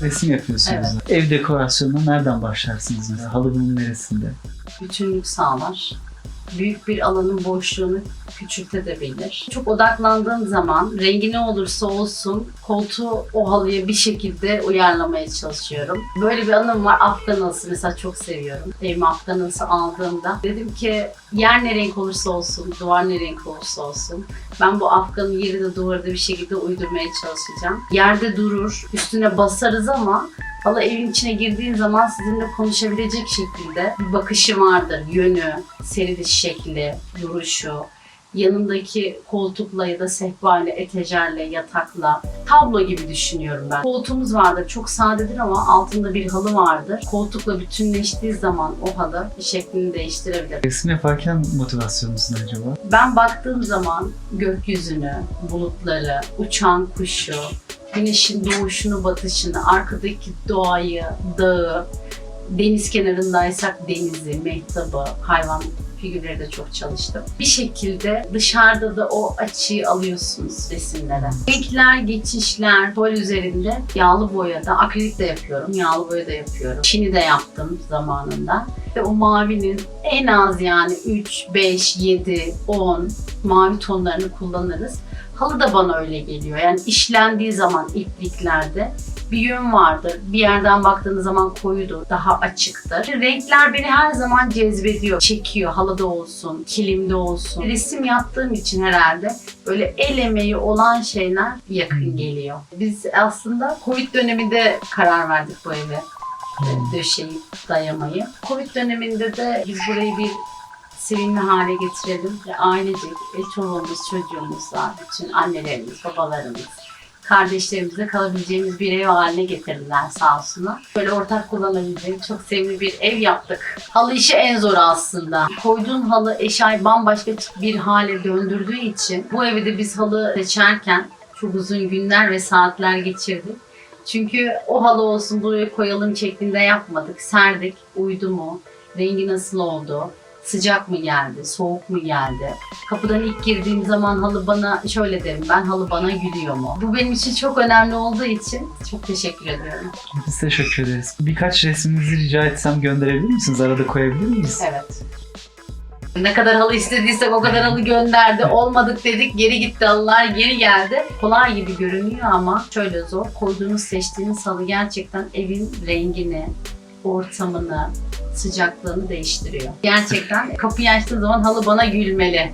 Resim yapıyorsunuz. Ev dekorasyonuna nereden başlarsınız mesela? Halının neresinde? bütünlük sağlar. Büyük bir alanın boşluğunu küçültebilir. Çok odaklandığım zaman rengi ne olursa olsun koltuğu o halıya bir şekilde uyarlamaya çalışıyorum. Böyle bir anım var. Afgan mesela çok seviyorum. Evime Afgan aldığımda dedim ki yer ne renk olursa olsun, duvar ne renk olursa olsun ben bu Afgan'ın yerini duvarda bir şekilde uydurmaya çalışacağım. Yerde durur, üstüne basarız ama Hala evin içine girdiğin zaman sizinle konuşabilecek şekilde bir bakışı vardır. Yönü, seriliş şekli, duruşu, yanındaki koltukla ya da sehpayla, etejerle, yatakla tablo gibi düşünüyorum ben. Koltuğumuz vardır. Çok sadedir ama altında bir halı vardır. Koltukla bütünleştiği zaman o halı şeklini değiştirebilir. Resim yaparken motivasyonunuz ne acaba? Ben baktığım zaman gökyüzünü, bulutları, uçan kuşu, güneşin doğuşunu, batışını, arkadaki doğayı, dağı, deniz kenarındaysak denizi, mehtabı, hayvan figürleri de çok çalıştım. Bir şekilde dışarıda da o açıyı alıyorsunuz resimlere. Renkler, geçişler, tuval üzerinde yağlı boyada, akrilik de yapıyorum, yağlı boya da yapıyorum. Çini de yaptım zamanında. Ve o mavinin en az yani 3, 5, 7, 10 mavi tonlarını kullanırız. Halı da bana öyle geliyor. Yani işlendiği zaman ipliklerde bir yön vardır. Bir yerden baktığınız zaman koyudur, daha açıktır. Renkler beni her zaman cezbediyor, çekiyor. Halıda olsun, kilimde olsun. Resim yaptığım için herhalde böyle el emeği olan şeyler yakın geliyor. Biz aslında Covid döneminde karar verdik bu eve e, döşeyip dayamayı. Covid döneminde de biz burayı bir sevimli hale getirelim ve ailecek e, çoluğumuz, çocuğumuzla, bütün annelerimiz, babalarımız, kardeşlerimizle kalabileceğimiz bir ev haline getirdiler sağ olsunlar. Böyle ortak kullanabileceğimiz çok sevimli bir ev yaptık. Halı işi en zoru aslında. Koyduğun halı eşyayı bambaşka bir hale döndürdüğü için bu evi de biz halı seçerken çok uzun günler ve saatler geçirdik. Çünkü o halı olsun buraya koyalım şeklinde yapmadık. Serdik, uydu mu, rengi nasıl oldu, sıcak mı geldi, soğuk mu geldi. Kapıdan ilk girdiğim zaman halı bana şöyle derim ben halı bana gülüyor mu? Bu benim için çok önemli olduğu için çok teşekkür ediyorum. Biz teşekkür ederiz. Birkaç resminizi rica etsem gönderebilir misiniz? Arada koyabilir miyiz? Evet. Ne kadar halı istediysek o kadar halı gönderdi. Olmadık dedik geri gitti halılar geri geldi. Kolay gibi görünüyor ama şöyle zor. Koyduğunuz seçtiğiniz halı gerçekten evin rengini, ortamını, sıcaklığını değiştiriyor. Gerçekten kapıyı açtığın zaman halı bana gülmeli.